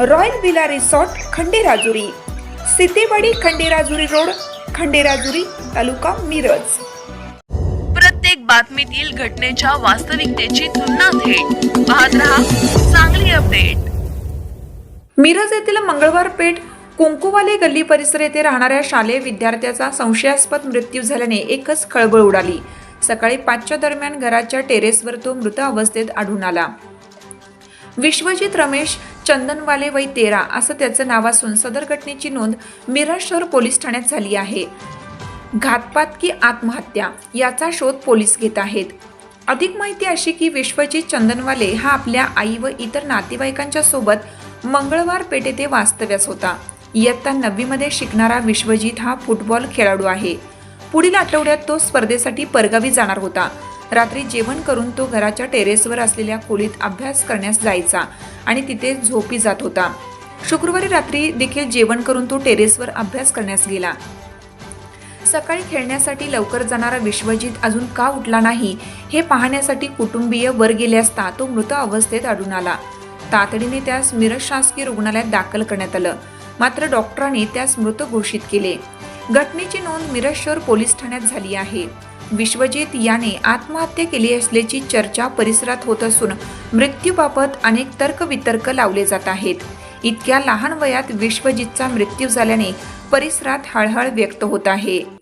Royal villa resort Khanderajuri. Sitewadi Khanderajuri road Khanderajuri taluka Miraj. प्रत्येक बातमीतील घटनेच्या वास्तविकतेची तुलना थेट. पाहत रहा चांगली अपडेट. मिरज येथील मंगळवार पेठ कुंकुवाले गल्ली परिसर येथे राहणाऱ्या शालेय विद्यार्थ्याचा संशयास्पद मृत्यू झाल्याने एकच खळबळ उडाली. सकाळी पाचच्या दरम्यान घराच्या टेरेसवर तो मृत अवस्थेत आढळून आला. विश्वजित रमेश चंदनवाले वय तेरा असं त्याचं नाव असून सदर घटनेची नोंद मिरज शहर पोलीस ठाण्यात झाली आहे. घातपात की आत्महत्या याचा शोध पोलीस घेत आहेत. अधिक माहिती अशी की विश्वजित चंदनवाले हा आपल्या आई व इतर नातेवाईकांच्या सोबत मंगळवार पेठे ते वास्तव्यास होता. इयत्ता नववीमध्ये शिकणारा विश्वजित हा फुटबॉल खेळाडू आहे. पुढील आठवड्यात तो स्पर्धेसाठी परगावी जाणार होता. रात्री जेवण करून तो घराच्या टेरेसवर असलेल्या खोलीत अभ्यास करण्यास जायचा आणि तिथे झोपी जात होता. शुक्रवारी रात्री देखील जेवण करून तो टेरेसवर अभ्यास करण्यास गेला. सकाळी खेळण्यासाठी लवकर जाणारा विश्वजित अजून का उठला नाही हे पाहण्यासाठी कुटुंबीय वर गेले असता तो मृत अवस्थेत आढळून आला. तातडीने त्यास मिरज शासकीय रुग्णालयात दाखल करण्यात आलं. मात्र डॉक्टरांनी त्यास मृत घोषित केले. घटनेची नोंद मिरज शहर पोलीस ठाण्यात झाली आहे. विश्वजित याने आत्महत्या केली असल्याची चर्चा परिसरात होत असून मृत्यूबाबत अनेक तर्कवितर्क लावले जात आहेत. इतक्या लहान वयात विश्वजितचा मृत्यू झाल्याने परिसरात हळहळ व्यक्त होत आहे.